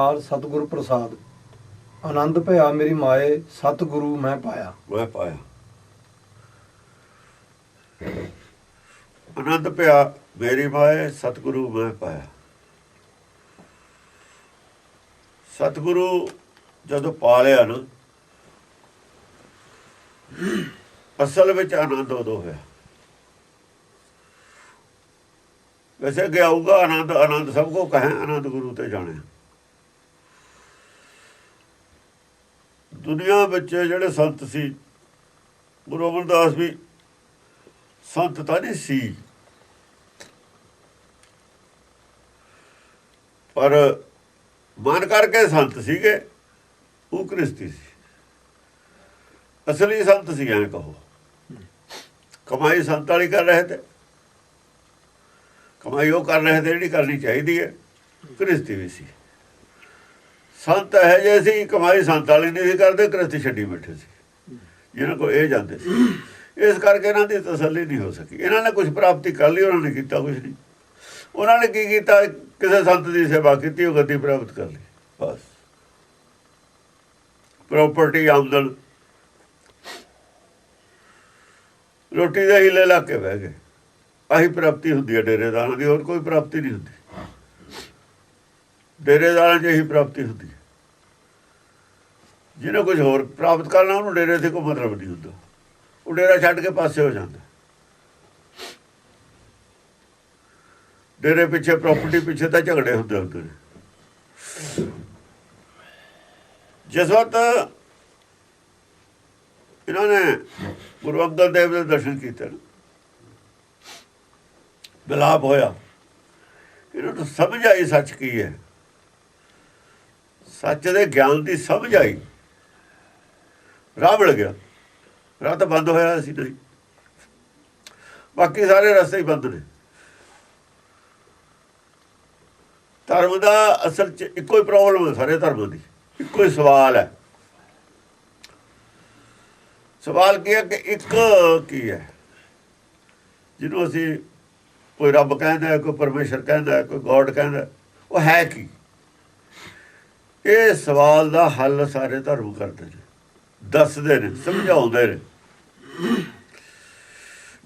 ਹਾਰ ਸਤਿਗੁਰ ਪ੍ਰਸਾਦ। ਆਨੰਦ ਭਇਆ ਮੇਰੀ ਮਾਏ, ਸਤਿਗੁਰੂ ਮੈਂ ਪਾਇਆ। ਮੈਂ ਪਾਇਆ। ਆਨੰਦ ਪਿਆ ਮੇਰੀ ਮਾਏ, ਸਤਿਗੁਰੂ ਮੈਂ ਪਾਇਆ। ਸਤਿਗੁਰੂ ਜਦੋਂ ਪਾ ਲਿਆ ਨਾ, ਅਸਲ ਵਿੱਚ ਆਨੰਦ ਉਦੋਂ ਹੋਇਆ। ਵੈਸੇ ਗਿਆਊਗਾ ਆਨੰਦ ਆਨੰਦ ਸਭ ਕੋ ਕਹੇ, ਆਨੰਦ ਗੁਰੂ ਤੇ ਜਾਣਿਆ ਦੁਨੀਆ ਵਿੱਚ ਜਿਹੜੇ ਸੰਤ ਸੀ, ਗੁਰੂ ਅਮਰਦਾਸ ਵੀ ਸੰਤ ਤਾਂ ਨਹੀਂ ਸੀ। ਪਰ ਮਨ ਕਰਕੇ ਸੰਤ ਸੀਗੇ, ਉਹ ਕ੍ਰਿਸਤੀ ਸੀ। ਅਸਲੀ ਸੰਤ ਸੀ ਐਂ ਕਹੋ। ਕਮਾਈ ਸੰਤ ਵਾਲੀ ਕਰ ਰਹੇ ਤੇ, ਕਮਾਈ ਉਹ ਕਰ ਰਹੇ ਤੇ ਜਿਹੜੀ ਕਰਨੀ ਚਾਹੀਦੀ ਹੈ, ਕ੍ਰਿਸਤੀ ਵੀ ਸੀ। ਸੰਤ ਹੈ ਜੇ ਸੀ, ਕਮਾਈ ਸੰਤ ਵਾਲੀ ਨਹੀਂ ਸੀ ਕਰਦੇ ਕ੍ਰਿਸਤੀ ਛੱਡੀ ਬੈਠੇ ਸੀ। ਜਿਹਨਾਂ ਕੋ ਇਹ ਜਾਂਦੇ ਸੀ। ਇਸ ਕਰਕੇ ਇਹਨਾਂ ਦੀ ਤਸੱਲੀ ਨਹੀਂ ਹੋ ਸਕੀ। ਇਹਨਾਂ ਨੇ ਕੁਝ ਪ੍ਰਾਪਤੀ ਕਰ ਲਈ, ਉਹਨਾਂ ਨੇ ਕੀਤਾ ਕੁਝ ਨਹੀਂ। ਉਹਨਾਂ ਨੇ ਕੀ ਕੀਤਾ? ਕਿਸੇ ਸੰਤ ਦੀ ਸੇਵਾ ਕੀਤੀ, ਉਹ ਗੱਦੀ ਪ੍ਰਾਪਤ ਕਰ ਲਈ। ਬਸ। ਪ੍ਰਾਪਰਟੀ ਆਮਦਨ। ਰੋਟੀ ਦੇ ਹੀਲੇ ਲਾ ਕੇ ਬਹਿ ਗਏ। ਆਹੀ ਪ੍ਰਾਪਤੀ ਹੁੰਦੀ ਹੈ ਡੇਰੇਦਾਰਾਂ ਦੀ, ਹੋਰ ਕੋਈ ਪ੍ਰਾਪਤੀ ਨਹੀਂ ਹੁੰਦੀ। ਡੇਰੇਦਾਰਾਂ 'ਚ ਇਹੀ ਪ੍ਰਾਪਤੀ ਹੁੰਦੀ ਹੈ। ਜਿਹਨੇ ਕੁਝ ਹੋਰ ਪ੍ਰਾਪਤ ਕਰਨਾ, ਉਹਨੂੰ ਡੇਰੇ ਤੇ ਕੋਈ ਮਤਲਬ ਨਹੀਂ ਹੁੰਦਾ। ਉਹ ਡੇਰਾ ਛੱਡ ਕੇ ਪਾਸੇ ਹੋ ਜਾਂਦਾ। ਡੇਰੇ ਪਿੱਛੇ ਪ੍ਰਾਪਰਟੀ ਪਿੱਛੇ ਤਾਂ ਝਗੜੇ ਹੁੰਦੇ ਹੁੰਦੇ ਨੇ। ਜਿਸ ਵਕਤ ਇਹਨਾਂ ਨੇ ਗੁਰੂ ਅੰਗਦ ਦੇਵ ਦੇ ਦਰਸ਼ਨ ਕੀਤੇ ਨਾ ਬਿਲਾਪ ਹੋਇਆ। ਇਹਨਾਂ ਨੂੰ ਸਮਝ ਆਈ ਸੱਚ ਕੀ ਹੈ। ਸੱਚ ਦੇ ਗਿਆਨ ਦੀ ਸਮਝ ਆਈ ਰਾਹ ਮਿਲ ਗਿਆ। ਰਾਹ ਤਾਂ ਬੰਦ ਹੋਇਆ ਸੀ ਨਹੀਂ ਬਾਕੀ ਸਾਰੇ ਰਸਤੇ ਹੀ ਬੰਦ ਨੇ। ਧਰਮ ਦਾ ਅਸਲ ਚ ਇੱਕੋ ਹੀ ਪ੍ਰੋਬਲਮ ਹੈ ਸਾਰੇ ਧਰਮਾਂ ਦੀ। ਇੱਕੋ ਹੀ ਸਵਾਲ ਹੈ। ਸਵਾਲ ਕੀ ਹੈ ਕਿ ਇੱਕ ਕੀ ਹੈ? ਜਿਹਨੂੰ ਅਸੀਂ ਕੋਈ ਰੱਬ ਕਹਿੰਦਾ ਕੋਈ ਪਰਮੇਸ਼ਰ ਕਹਿੰਦਾ ਕੋਈ ਗੋਡ ਕਹਿੰਦਾ ਉਹ ਹੈ ਕੀ? ਇਹ ਸਵਾਲ ਦਾ ਹੱਲ ਸਾਰੇ ਧਰਮ ਕਰਦੇ ਨੇ। ਦੱਸਦੇ ਨੇ, ਸਮਝਾਉਂਦੇ ਨੇ।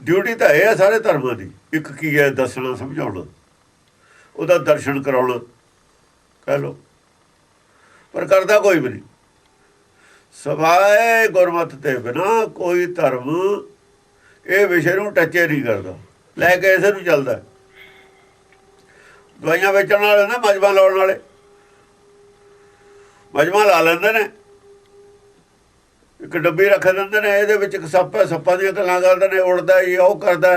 ਡਿਊਟੀ ਤਾਂ ਇਹ ਹੈ ਸਾਰੇ ਧਰਮਾਂ ਦੀ। ਇੱਕ ਕੀ ਹੈ, ਦੱਸਣਾ, ਸਮਝਾਉਣਾ। ਉਹਦਾ ਦਰਸ਼ਨ ਕਰਾਉਣਾ, ਕਹਿ ਲੋ ਪਰ ਕਰਦਾ ਕੋਈ ਵੀ ਨਹੀਂ। ਸਵਾਏ ਗੁਰਮਤ ਤੇ ਬਿਨਾ ਕੋਈ ਧਰਮ ਇਹ ਵਿਸ਼ੇ ਨੂੰ ਟੱਚੇ ਨਹੀਂ ਕਰਦਾ। ਲੈ ਕੇ ਇਸੇ ਨੂੰ ਚੱਲਦਾ। ਦਵਾਈਆਂ ਵੇਚਣ ਵਾਲੇ ਨਾ ਮਜਮਾ ਲਾਉਣ ਵਾਲੇ। ਮਜਮਾ ਲਾ ਲੈਂਦੇ ਨੇ। ਇੱਕ ਡੱਬੀ ਰੱਖ ਦਿੰਦੇ ਨੇ, ਇਹਦੇ ਵਿੱਚ ਇੱਕ ਸੱਪ ਹੈ, ਸੱਪਾਂ ਦੀਆਂ ਗੱਲਾਂ ਕਰਦੇ ਨੇ, ਉੜਦਾ ਇਹ ਉਹ ਕਰਦਾ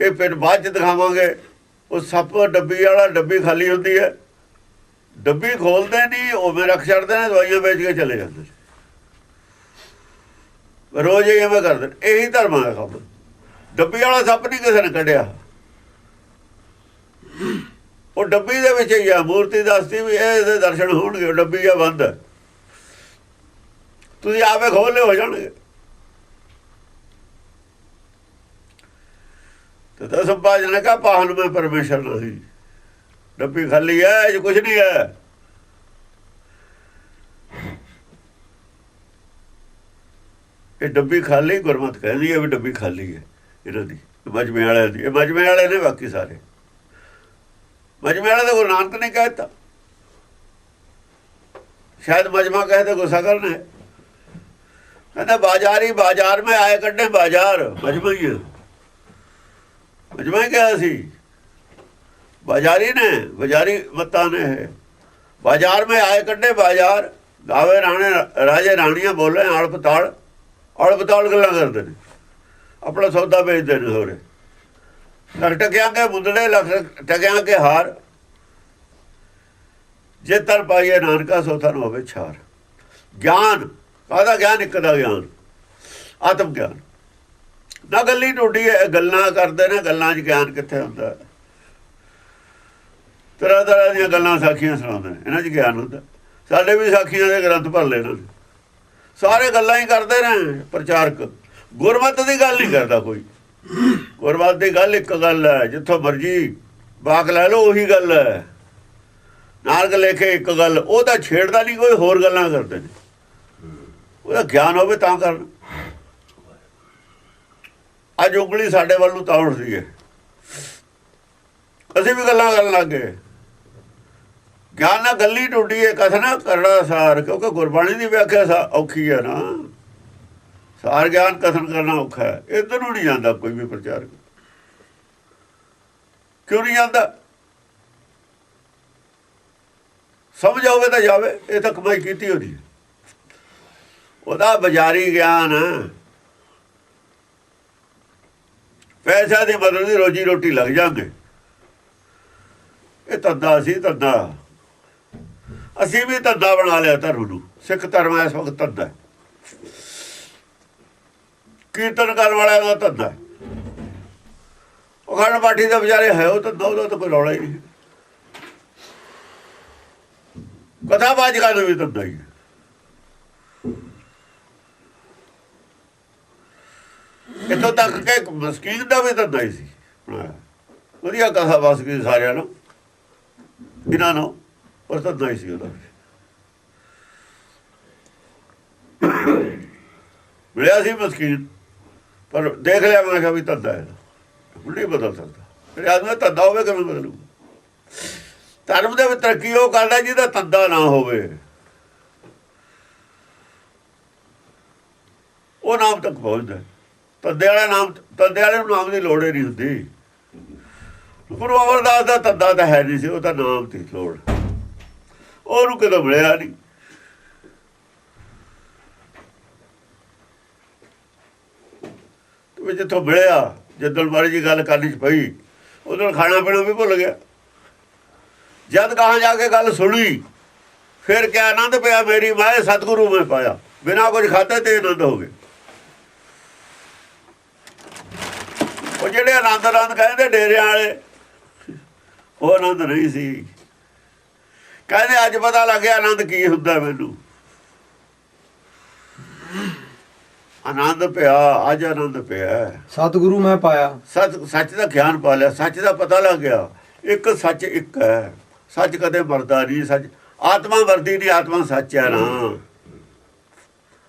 ਇਹ ਫਿਰ ਬਾਅਦ ਚ ਦਿਖਾਵਾਂਗੇ, ਉਹ ਸੱਪ ਡੱਬੀ ਵਾਲਾ, ਡੱਬੀ ਖਾਲੀ ਹੁੰਦੀ ਹੈ। ਡੱਬੀ ਖੋਲਦੇ ਨਹੀਂ, ਉਵੇਂ ਰੱਖ ਛੱਡਦੇ ਨੇ, ਦਵਾਈਆਂ ਵੇਚ ਕੇ ਚਲੇ ਜਾਂਦੇ ਰੋਜ਼ ਇਹ ਐਵੇਂ ਕਰਦੇ ਇਹੀ ਧਰਮਾਂ ਦਾ ਕੰਮ। ਡੱਬੀ ਵਾਲਾ ਸੱਪ ਨਹੀਂ ਕਿਸੇ ਨੇ ਕੱਢਿਆ। ਉਹ ਡੱਬੀ ਦੇ ਵਿੱਚ ਹੀ ਆ, ਮੂਰਤੀ ਦੱਸਦੀ ਵੀ ਇਹਦੇ ਦਰਸ਼ਨ ਹੋਣਗੇ ਡੱਬੀ ਆ ਬੰਦ। ਹੈ ਤੁਸੀਂ ਆਪੇ ਖੋਲੇ ਹੋ ਜਾਣਗੇ। ਤੇ ਦਸਮ ਪਾਜ ਨੇ ਪਾਹਨ ਮੈਂ ਪਰਮੇਸ਼ਰ ਨਹੀਂ। ਡੱਬੀ ਖਾਲੀ ਹੈ, ਇਹ ਕੁਝ ਨਹੀਂ ਹੈ। ਇਹ ਡੱਬੀ ਖਾਲੀ, ਗੁਰਮਤ ਕਹਿੰਦੀ ਹੈ ਵੀ ਡੱਬੀ ਖਾਲੀ ਹੈ, ਇਹਨਾਂ ਦੀ ਮਜਮੇ ਵਾਲਿਆਂ ਦੀ, ਇਹ ਮਜਮੇ ਵਾਲੇ ਨੇ ਬਾਕੀ ਸਾਰੇ। ਮਜਮੇ ਵਾਲੇ ਦੇ ਗੁਰੂ ਨਾਨਕ ਨੇ ਕਹਿਤਾ ਸ਼ਾਇਦ ਮਜਮਾ ਕਹੇ ਤਾਂ ਗੁੱਸਾ ਕਰਨਾ ਹੈ। ਕਹਿੰਦਾ, ਬਾਜ਼ਾਰੀ ਬਾਜ਼ਾਰ में ਆਏ ਕੱਢੇ ਬਾਜ਼ਾਰ, ਮਜਮਾ ਹੀ ਮਜਮਾ ਕਿਹਾ ਸੀ। ਬਾਜ਼ਾਰੀ ਨੇ, ਬਾਜ਼ਾਰੀ ਮਤਾਂ ਨੇ ਬਾਜ਼ਾਰ में ਆਏ ਕੱਢੇ ਬਾਜ਼ਾਰ, ਗਾਵੇ ਰਾਣੇ, ਰਾਜੇ ਰਾਣੀਆਂ ਬੋਲੇ, ਆਲ ਪਤਾਲ ਪਤਾਲ ਗੱਲਾਂ ਕਰਦੇ ਨੇ। ਆਪਣਾ ਸੌਦਾ ਵੇਚਦੇ ਨੇ ਹੋਰੇ। ਲੱਖ ਟਕਿਆਂ ਕੇ ਮੁੰਦੜੇ ਲੱਖ ਟਕਿਆਂ ਕੇ ਹਾਰ। ਜੇ ਤਰ ਪਾਈਏ ਨਾਨਕਾ, ਸੋ ਨੂੰ ਹੋਵੇ ਛਾਰ। ਗਿਆਨ, ਕਾਹਦਾ ਗਿਆਨ? ਇੱਕ ਦਾ ਗਿਆਨ। ਆਤਮ ਗਿਆਨ। ਨਾ ਗੱਲੀ ਟੁੱਟੀ ਹੈ ਗੱਲਾਂ ਕਰਦੇ ਨੇ, ਗੱਲਾਂ 'ਚ ਗਿਆਨ ਕਿੱਥੇ ਹੁੰਦਾ? ਤਰ੍ਹਾਂ ਤਰ੍ਹਾਂ ਦੀਆਂ ਗੱਲਾਂ ਸਾਖੀਆਂ ਸੁਣਾਉਂਦੇ ਨੇ, ਇਹਨਾਂ 'ਚ ਗਿਆਨ ਹੁੰਦਾ। ਸਾਡੇ ਵੀ ਸਾਖੀਆਂ ਦੇ ਗ੍ਰੰਥ ਭਰ ਲਏ ਇਹਨਾਂ ਨੇ ਸਾਰੇ ਗੱਲਾਂ ਹੀ ਕਰਦੇ ਨੇ, ਪ੍ਰਚਾਰਕ। ਗੁਰਮਤ ਦੀ ਗੱਲ ਨਹੀਂ ਕਰਦਾ ਕੋਈ। ਗੁਰਬਾਤ ਦੀ ਗੱਲ ਇੱਕ ਗੱਲ ਹੈ, ਜਿੱਥੋਂ ਮਰਜ਼ੀ ਬਾਕ ਲੈ ਲਓ, ਉਹੀ ਗੱਲ ਹੈ। ਨਾਨਕ ਲੇਖੇ ਇੱਕ ਗੱਲ ਉਹ ਤਾਂ ਛੇੜਦਾ ਨਹੀਂ ਕੋਈ, ਹੋਰ ਗੱਲਾਂ ਕਰਦੇ ਨੇ। ਉਹਦਾ ਗਿਆਨ ਹੋਵੇ ਤਾਂ ਕਰਨ। ਅੱਜ ਉਂਗਲੀ ਸਾਡੇ ਵੱਲ ਨੂੰ ਤਾਂ ਉੱਠਦੀ ਹੈ ਅਸੀਂ ਵੀ ਗੱਲਾਂ ਕਰਨ ਲੱਗ ਗਏ। ਗਿਆਨ ਨਾਲ ਗੱਲੀ ਟੁੱਟੀ ਹੈ ਕਥਨਾ ਕਰੜਾ ਸਾਰ, ਕਿਉਂਕਿ ਗੁਰਬਾਣੀ ਦੀ ਵਿਆਖਿਆ ਔਖੀ ਹੈ ਨਾ। ਸਾਰ ਗਿਆਨ ਕਥਨ ਕਰਨਾ ਔਖਾ ਹੈ। ਇੱਧਰ ਨੂੰ ਨਹੀਂ ਜਾਂਦਾ ਕੋਈ ਵੀ ਪ੍ਰਚਾਰਕ ਕਿਉਂ ਨਹੀਂ ਜਾਂਦਾ? ਸਮਝ ਆਵੇ ਤਾਂ ਜਾਵੇ, ਇਹ ਤਾਂ ਕਮਾਈ ਕੀਤੀ ਹੋਣੀ ਉਹਦਾ ਬਾਜ਼ਾਰੀ ਗਿਆਨ ਪੈਸਾ ਦੀ ਮਦਦ ਦੀ ਰੋਜੀ ਰੋਟੀ ਲੱਗ ਜਾਂਗੇ। ਇਹ ਧੰਦਾ ਸੀ ਧੰਦਾ। ਅਸੀਂ ਵੀ ਧੰਦਾ ਬਣਾ ਲਿਆ ਧਰਮ ਨੂੰ। ਸਿੱਖ ਧਰਮ ਇਸ ਵਕਤ ਧੰਦਾ ਕੀਰਤਨ ਕਰਨ ਵਾਲਿਆਂ ਦਾ ਧੰਦਾ ਹੈ। ਉਹ ਖੰਡ ਪਾਠੀ ਦੇ ਵਿਚਾਰੇ ਹੈ ਉਹ ਤਾਂ ਦੋ ਤਾਂ ਕੋਈ ਰੌਲਾ ਹੀ ਨਹੀਂ। ਕਥਾ ਬਾਜਗਾ ਨੂੰ ਵੀ ਧੰਦਾ ਹੀ ਹੈ। ਇੱਥੋਂ ਤੱਕ ਕਿ ਮਸਕੀਨ ਦਾ ਵੀ ਧੰਦਾ ਹੀ ਸੀ। ਵਧੀਆ ਕਥਾ ਬਸ ਗਈ ਸਾਰਿਆਂ ਨੂੰ ਇਹਨਾਂ ਨੂੰ ਪਰ ਧੰਦਾ ਹੀ ਸੀ ਉਹਦਾ ਮਿਲਿਆ ਸੀ ਮਸਕੀਨ। ਪਰ ਦੇਖ ਲਿਆ ਮੈਂ ਕਿਹਾ ਵੀ ਧੰਦਾ ਹੈ। ਹੁਣ ਨਹੀਂ ਬਦਲ ਸਕਦਾ। ਫਿਰ ਆਦਮੀ ਧੰਦਾ ਹੋਵੇ ਕਿਵੇਂ ਬਦਲੂ? ਧਰਮ ਦੇ ਵਿੱਚ ਤਰੱਕੀ ਉਹ ਕਰਦਾ ਜਿਹਦਾ ਧੰਦਾ ਨਾ ਹੋਵੇ। ਉਹ ਨਾਮ ਤੱਕ ਪਹੁੰਚਦਾ ਹੈ। ਧੰਦੇ ਵਾਲਾ ਨਾਮ ਧੰਦੇ ਵਾਲੇ ਨੂੰ ਨਾਮ ਦੀ ਲੋੜ ਹੀ ਨਹੀਂ ਹੁੰਦੀ। ਗੁਰੂ ਅਮਰਦਾਸ ਦਾ ਧੰਦਾ ਤਾਂ ਹੈ ਨਹੀਂ ਸੀ ਉਹ ਤਾਂ ਨਾਮ ਦੀ ਲੋੜ। ਉਹਨੂੰ ਕਦੋਂ ਮਿਲਿਆ ਨਹੀਂ। ਵੀ ਜਿੱਥੋਂ ਮਿਲਿਆ ਜਦੋਂ ਮਾੜੀ ਜੀ ਗੱਲ ਕਰਨੀ ਚ ਪਈ, ਉਦੋਂ ਖਾਣਾ ਪੀਣਾ ਵੀ ਭੁੱਲ ਗਿਆ। ਜਦ ਕਹਾਂ ਜਾ ਕੇ ਗੱਲ ਸੁਣੀ, ਫਿਰ ਕਿਆ ਆਨੰਦ ਪਿਆ ਮੇਰੀ ਮਾਏ ਸਤਿਗੁਰੂ ਮੈਂ ਪਾਇਆ, ਬਿਨਾ ਕੁਝ ਖਾਤੇ ਤੇ ਆਨੰਦ ਹੋ ਗਏ। ਉਹ ਜਿਹੜੇ ਆਨੰਦ ਆਨੰਦ ਕਹਿੰਦੇ ਡੇਰਿਆਂ ਵਾਲੇ, ਉਹ ਆਨੰਦ ਨਹੀਂ ਸੀ। ਕਹਿੰਦੇ ਅੱਜ ਪਤਾ ਲੱਗਿਆ ਆਨੰਦ ਕੀ ਹੁੰਦਾ ਮੈਨੂੰ। ਆਨੰਦ ਪਿਆ ਅੱਜ ਆਨੰਦ ਪਿਆ ਸਤਿਗੁਰੂ ਮੈਂ ਪਾਇਆ। ਸੱਚ ਸੱਚ ਦਾ ਗਿਆਨ ਪਾ ਲਿਆ ਸੱਚ ਦਾ ਪਤਾ ਲੱਗ ਗਿਆ। ਇੱਕ ਸੱਚ ਇੱਕ ਹੈ। ਸੱਚ ਕਦੇ ਮਰਦਾ ਨਹੀਂ ਸੱਚ ਆਤਮਾ ਮਰਦੀ ਨਹੀਂ ਆਤਮਾ ਸੱਚ ਹੈ ਨਾ।